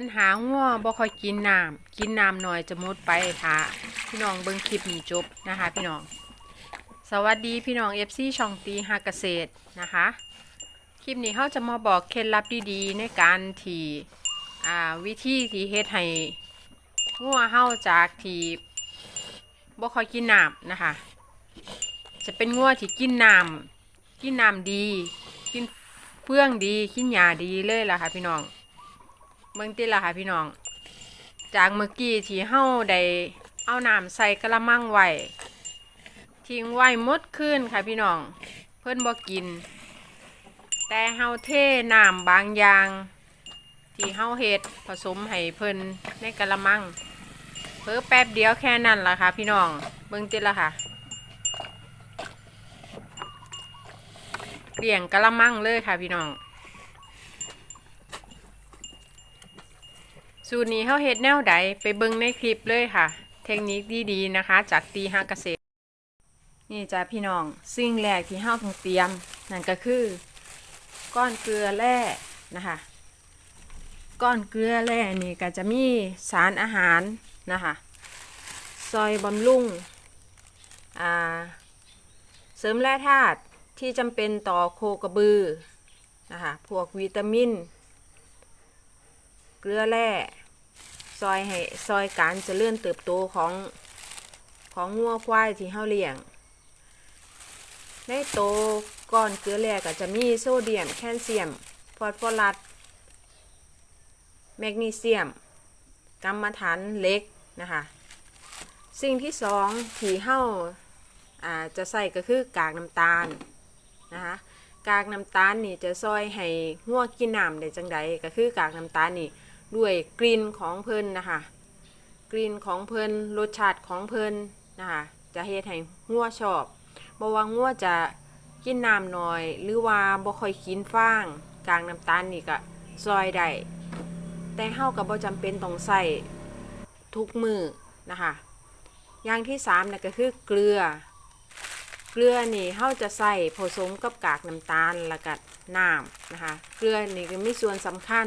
ปัญหางัวบ่ค่อยกินน้ำกินน้ำหน่อยจะหมดไปถ้าพี่น้องเบิ่งคลิปนี้จบนะคะ พี่น้อง สวัสดีพี่น้อง FC ช่องตีหาเกษตรนะคะ คลิปนี้เขาจะมาบอกเคล็ดลับดีๆ ในการที่วิธีที่เฮ็ดให้งัวเฮาจากที่บ่ค่อยกินน้ำนะคะ จะเป็นงัวที่กินน้ำกินน้ำดี กินเฟื่องดี กินหญ้าดีเลยล่ะค่ะพี่น้อง เบิ่งติละค่ะพี่น้อง จากเมื่อกี้ที่เฮาได้เอาน้ำใส่กระมังไว้ทิ้งไว้มดคืนค่ะพี่น้อง เพิ่นบ่กิน แต่เฮาเทน้ำบางอย่าง ที่เฮาเฮ็ดผสมให้เพิ่นในกระมัง เพิ่อแป๊บเดียวแค่นั้นล่ะค่ะพี่น้อง เบิ่งติละค่ะเปลี่ยงกระมังเลยค่ะพี่น้อง สูตรนี้เขาเฮ็ดแนวใดไปเบิ่งในคลิปเลยค่ะ เทคนิคดีๆนะคะ จากตีหาเกษตร นี่จ้าพี่น้องสิ่งแรกที่เฮาต้องเตรียม นั่นก็คือ ก้อนเกลือแร่นะคะ ก้อนเกลือแร่นี่ก็จะมีสารอาหารนะคะซอยบำรุงอ่าเสริมแร่ธาตุที่จำเป็นต่อโคกระบือนะคะพวกวิตามิน เกลือแร่ ซอยให้ซอยการเจะเลื่อนเติบโตของของงัวควายที่เฮาเลี้ยง ในโตก้อนเกลือแร่ก็จะมีโซเดียม แคลเซียม ฟอสฟอรัส แมกนีเซียมกัมมันถันเหล็กนะคะ สิ่งที่สองที่เฮาอาจะใส่ก็คือกากน้ำตาลนะคะ กากน้ำตาลนี่จะซอยให้งัวกินน้ำได้จังใดก็คือกากน้ำตาลนี่ ด้วยกลิ่นของเพิ่นนะคะกลิ่นของเพิ่นรสชาติของเพิ่นนะคะจะเฮ็ดให้งัวชอบบ่ว่างัวจะกินน้ำน้อย หรือว่าบ่ค่อยกินฟางกากน้ำตาลนี่ก็ซอยได้แต่เฮาก็บ่จำเป็นต้องใส่ทุกมือนะคะอย่างที่สามนั่ก็คือเกลือ เกลือนี่เฮาจะใส่ผสมกับกากน้ำตาลแล้วก็น้ำนะคะ เกลือนี่ก็มีส่วนสำคัญ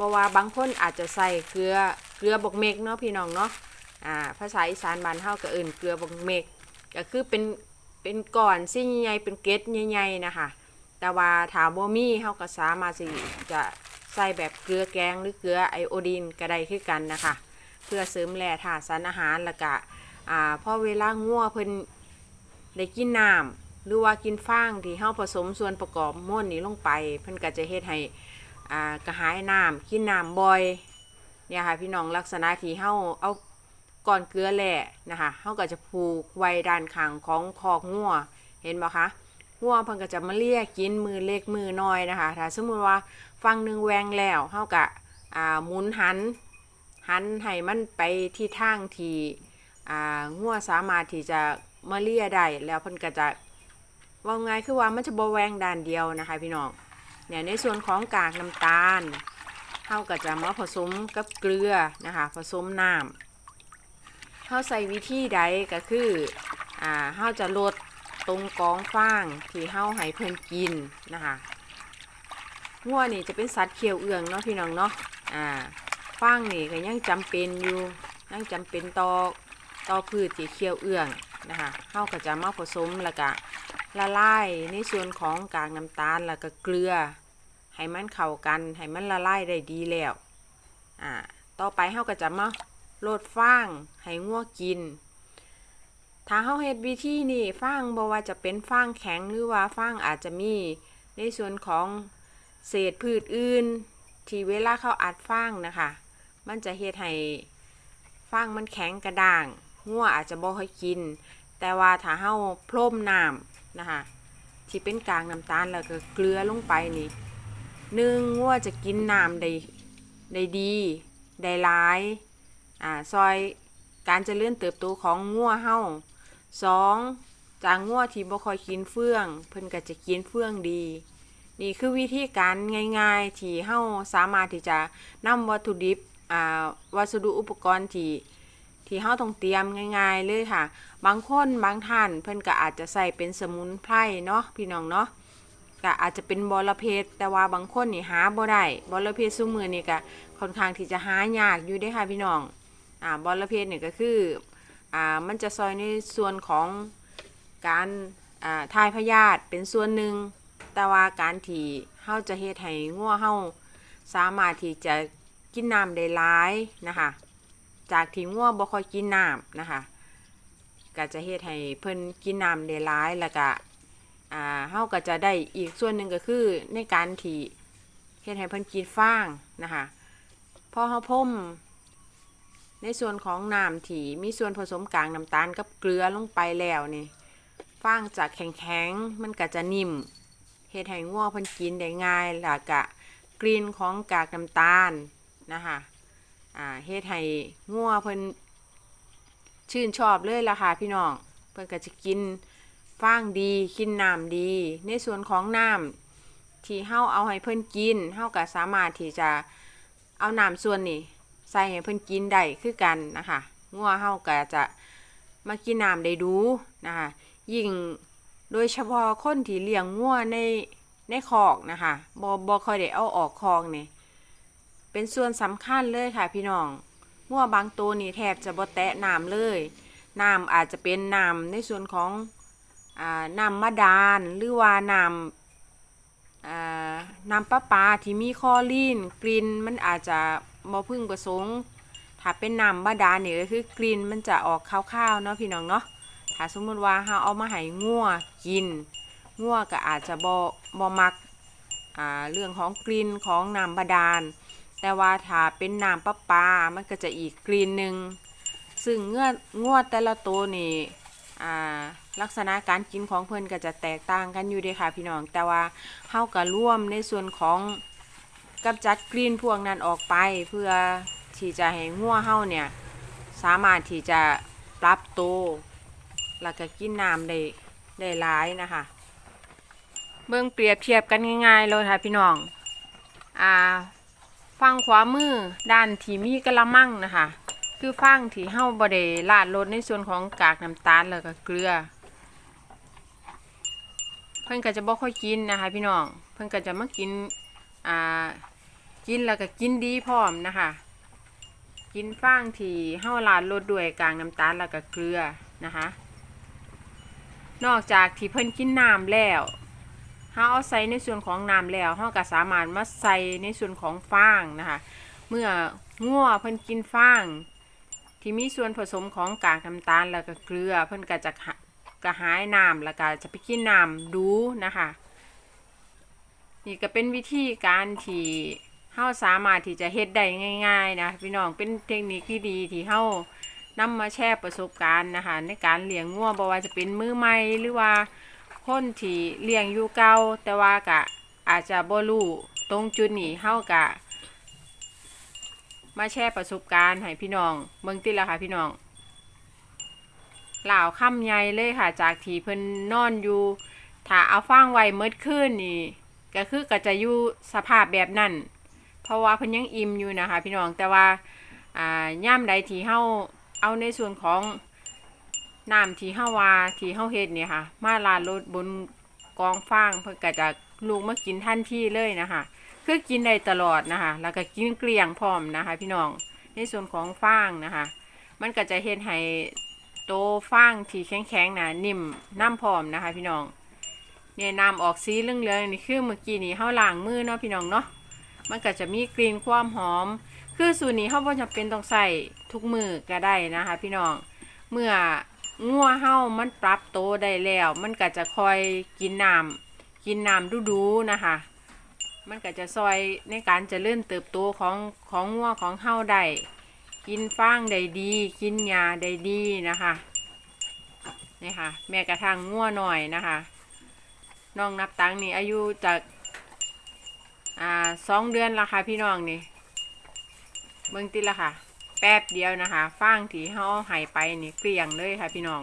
บ่ว่าบางคนอาจจะใส่เกลือเกลือบกเมกเนาะพี่น้องเนาะอ่าภาษาอีสานบ้านเฮาก็เอิ้นเกลือบกเมกก็คือเป็นเป็นก้อนซี่งใหญ่เป็นเกล็ดใหญ่ๆนะคะแต่ว่าถ้าบ่มีเฮาก็สามารถสิจะใส่แบบเกลือแกงหรือเกลือไอโอดีนก็ได้คือกันนะคะ เพื่อเสริมแร่ธาตุสารอาหารแล้วก็อ่าพอเวลางัวเพิ่นได้กินน้ำหรือว่ากินฟางที่เฮาผสมส่วนประกอบม้วนนี้ลงไป เพิ่นก็จะเฮ็ดให้ อ่ากระหายน้ำกินน้ำบ่อยเนี่ยค่ะพี่น้องลักษณะที่เฮาเอาก้อนเกลือแหล่นะคะเฮาก็จะผูกไว้ด้านข้างของคอกงัวเห็นบ่คะงัวเพิ่นก็จะมาเลียกินมือเล็กมือน้อยนะคะถ้าสมมติว่าฟังหนึ่งแหวงแล้วเฮาก็อ่าหมุนหันหันให้มันไปที่ทางที่อ่างัวสามารถที่จะมาเลียได้แล้วเพิ่นก็จะว่าไงคือว่ามันจะบ่แหวงด้านเดียวนะคะพี่น้อง เนี่ยในส่วนของกากน้ำตาลเฮาก็จะมาผสมกับเกลือนะคะผสมน้ำเฮาใส่วิธีใดก็คืออ่าเฮาจะลดตรงกองฟางที่เฮาให้เพิ่นกินนะคะงัวนี่จะเป็นสัตว์เคี้ยวเอื้องเนาะพี่น้องเนาะอ่าฟางนี่ก็ยังจำเป็นอยู่ยังจำเป็นต่อต่อพืชที่เคี้ยวเอื้องนะคะเฮาก็จะมาผสมแล้วก็ละลายในส่วนของกากน้ำตาลแล้วก็เกลือ ให้มันเข้ากันให้มันละลายได้ดีแล้วอ่าต่อไปเฮาก็จะมาโลดฟางให้งัวกิน ถ้าเฮาเฮ็ดวิธีนี้ฟางบ่ว่าจะเป็นฟางแข็งหรือว่าฟางอาจจะมีในส่วนของเศษพืชอื่น ที่เวลาเขาอัดฟางนะคะ มันจะเฮ็ดให้ฟางมันแข็งกระด้างงัวอาจจะบ่ค่อยกิน แต่ว่าถ้าเฮาพร่มน้ำนะคะ ที่เป็นกลางน้ำตาลแล้วก็เกลือลงไปนี่ หนึ่งงัวจะกินน้ำได้ได้ดีได้หลายอ่าซอยการจเจริญเติบโตของงัวเฮาสองจากงัวที่บ่ค่อยกินเฟื่อง เพิ่นก็จะกินเฟื่องดี นี่คือวิธีการง่าย ๆ ที่เฮาสามารถที่จะนำวัตถุดิบอ่าวัสดุอุปกรณ์ที่ที่เฮาต้องเตรียมง่าย ๆ เลยค่ะ บางคนบางท่านเพิ่นก็อาจจะใส่เป็นสมุนไพรเนาะพี่น้องเนาะ ก็อาจจะเป็นบอระเพ็ดแต่ว่าบางคนนี่หาบ่ได้บอระเพ็ดซุมือนี่ก็ค่อนข้างที่จะหายากอยู่เด้ค่ะพี่น้องอ่าบอระเพ็ดนี่ก็คืออ่ามันจะซอยในส่วนของการอ่าทายพยาธิเป็นส่วนหนึ่งแต่ว่าการที่เฮาจะเฮ็ดให้งัวเฮาสามารถที่จะกินน้ำได้หลายนะคะจากที่งัวบ่ค่อยกินน้ำนะคะก็จะเฮ็ดให้เพิ่นกินน้ำได้หลายแล้วก็ อ่าเฮาก็จะได้อีกส่วนหนึ่งก็คือในการที่เฮ็ดให้เพิ่นกินฟางนะคะพอเฮาพ่มในส่วนของน้ำที่มีส่วนผสมกลางน้ำตาลกับเกลือลงไปแล้วนี่ฟางจากแข็งๆมันก็จะนิ่มเฮ็ดให้งัวเพิ่นกินได้ง่ายแล้วก็กลิ่นของกากน้ำตาลนะคะอ่าเฮ็ดให้งัวเพิ่นชื่นชอบเลยล่ะค่ะพี่น้อง เพื่อนก็จะกิน ฟางดีกินน้ำดี ในส่วนของน้ำที่เฮาเอาให้เพิ่นกินเฮาก็สามารถที่จะเอาน้ำส่วนนี้ใส่ให้เพิ่นกินได้คือกันนะคะงัวเฮาก็จะมากินน้ำได้ดูนะคะยิ่งโดยเฉพาะคนที่เลี้ยงงัวในในคอกนะคะบ่บ่ค่อยได้เอาออกคอกนี่เป็นส่วนสำคัญเลยค่ะพี่น้องงัวบางตัวนี่แทบจะบ่แตะน้ำเลยน้ำอาจจะเป็นน้ำในส่วนของ น้ำมะดานหรือว่าน้ำน้ำประปลาที่มีคอรีนกลิ่นมันอาจจะบ่พึ่งประสงค์ถ้าเป็นน้ำบาดาลนี่ก็คือกลิ่นมันจะออกคาวๆเนาะพี่น้องเนาะถ้าสมมติว่าเราเอามาให้งัวกินงัวก็อาจจะบ่บ่มักอ่าเรื่องของกลิ่นของน้ำบาดาล แต่ว่าถ้าเป็นน้ำประปา มันก็จะอีกกลิ่นหนึ่งซึ่งเงือดงวแต่ละตัวนี่อ่าลักษณะการกินของเพิ่นก็จะแตกต่างกันอยู่เด้ค่ะพี่น้อง แต่ว่าเฮาก็ร่วมในส่วนของกำจัดกลิ่นพวกนั้นออกไป เพื่อที่จะให้งัวเฮาเนี่ยสามารถที่จะปรับโตแล้วก็กินน้ำได้ได้หลายนะคะ เบิ่งเปรียบเทียบกันง่ายๆเลยค่ะพี่น้อง อ่าฝั่งขวามือด้านที่มีกระมังนะคะ คือฝั่งที่เฮาบ่ได้ลาดรสในส่วนของกากน้ำตาลแล้วก็เกลือ พิ่นก็จะบ่ค่อยกินนะคะ พี่น้อง เพิ่นก็จะมากิน อ่า กินแล้วก็กินดีพร้อมนะคะ กินฟางที่เฮาลาดรสด้วยกากน้ำตาลแล้วก็เกลือนะคะ นอกจากที่เพิ่นกินน้ำแล้วเฮาเอาใส่ในส่วนของน้ำแล้วเฮาก็สามารถมาใส่ในส่วนของฟางนะคะ เมื่องัวเพิ่นกินฟางที่มีส่วนผสมของกากน้ำตาลแล้วก็เกลือ เพิ่นก็จะ กระหายน้ำแล้วก็จะไปกินน้ำดูนะคะนี่ก็เป็นวิธีการที่เฮาสามารถที่จะเฮ็ดได้ง่าย ๆ นะพี่น้องเป็นเทคนิคที่ดีที่เฮานำมาแชร์ประสบการณ์นะคะในการเลี้ยงงัวบ่ว่าจะเป็นมือใหม่หรือว่าคนที่เลี้ยงอยู่เก่าแต่ว่ากะอาจจะบ่รู้ตรงจุดนี้เฮากะมาแชร์ประสบการณ์ให้พี่น้องเบิ่งติละค่ะพี่น้อง หล่าวค่ำใหญ่เลยค่ะ จากที่เพิ่นนอนอยู่ถ้าเอาฟางไว้เมื่อคืนนี่ก็คือก็จะอยู่สภาพแบบนั้น เพราะว่าเพิ่นยังอิ่มอยู่นะคะ พี่น้องแต่ว่าอ่าย่ามใดที่เฮาเอาในส่วนของน้ำที่เฮาวาที่เฮาเฮ็ดเนี่ยค่ะ มาลาดรถบนกองฟางเพื่อก็จะลูกมากินทันที่เลยนะคะคือกินได้ตลอดนะคะ แล้วก็กินเกลี้ยงพร้อมนะคะ พี่น้องในส่วนของฟางนะคะ มันก็จะเฮ็ดให้ โตฟางที่แข็งๆนะนิ่มน้ำพร้อมนะคะพี่น้องเนี่ยน้ำออกสีเหลืองๆนี่คือเมื่อกี้นี่เฮาล้างมือเนาะพี่น้องเนาะมันก็จะมีกลิ่นความหอม คือสูตรนี้เฮาบ่จำเป็นต้องใส่ทุกมือก็ได้นะคะพี่น้องเมื่องัวเฮามันปรับโตได้แล้ว มันก็จะคอยกินน้ำกินน้ำดูๆนะคะ มันก็จะซอยในการจะเลื่อนเติบโตของของงัวของเฮาได้ กินฟางได้ดี กินยาได้ดีนะคะนี่ค่ะ แม่กระทั่งงัวหน่อยนะคะน้องนับตังนี่อายุจากอ่าสองเดือนละค่ะพี่น้องนี่เบิ่งติละค่ะ แป๊บเดียวนะคะฟางที่เฮาหายไปนี่เกลี้ยงเลยค่ะพี่น้อง